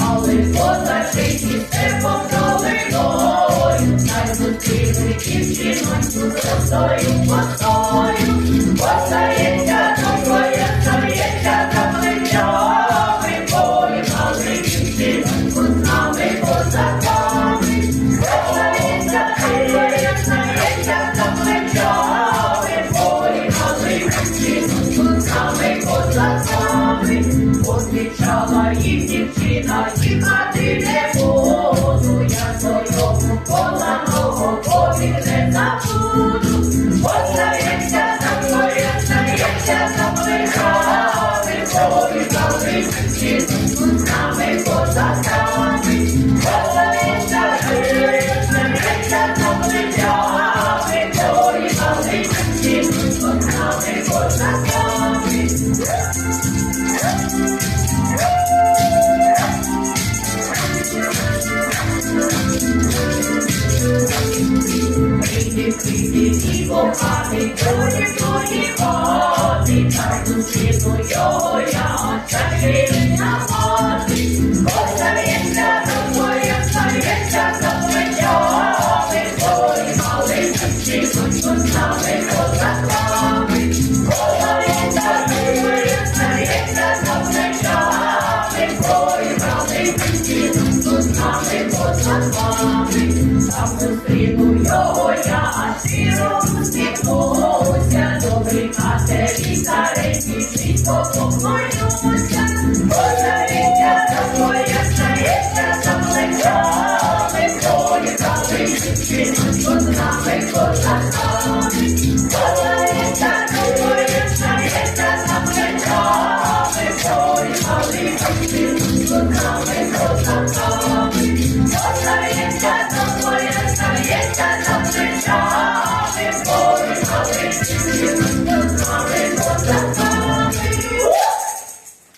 але позашиті степом долиною, та зустріли дівчиночку красою постою, постається до твоє, стається за плеча прибою, але дівчиночку постається до твоє, стається за плеча прибою. Зустрічала їх дівчина, тікати не буду, я свого поламого побіг не забуду. Прийди, прийди, і коханий, твої, твої ходи, та чаки на води. Остається за твоє, остається за плечами, твої мали дівчинку з нами козаками. Остається за твоє, остається за плечами, твої мали дівчинку з нами козаками. Там зустріну його я, стікнуся, добрий матері, старенький світло поклонюся. Позаріться за за плечами, козаками. Позаріться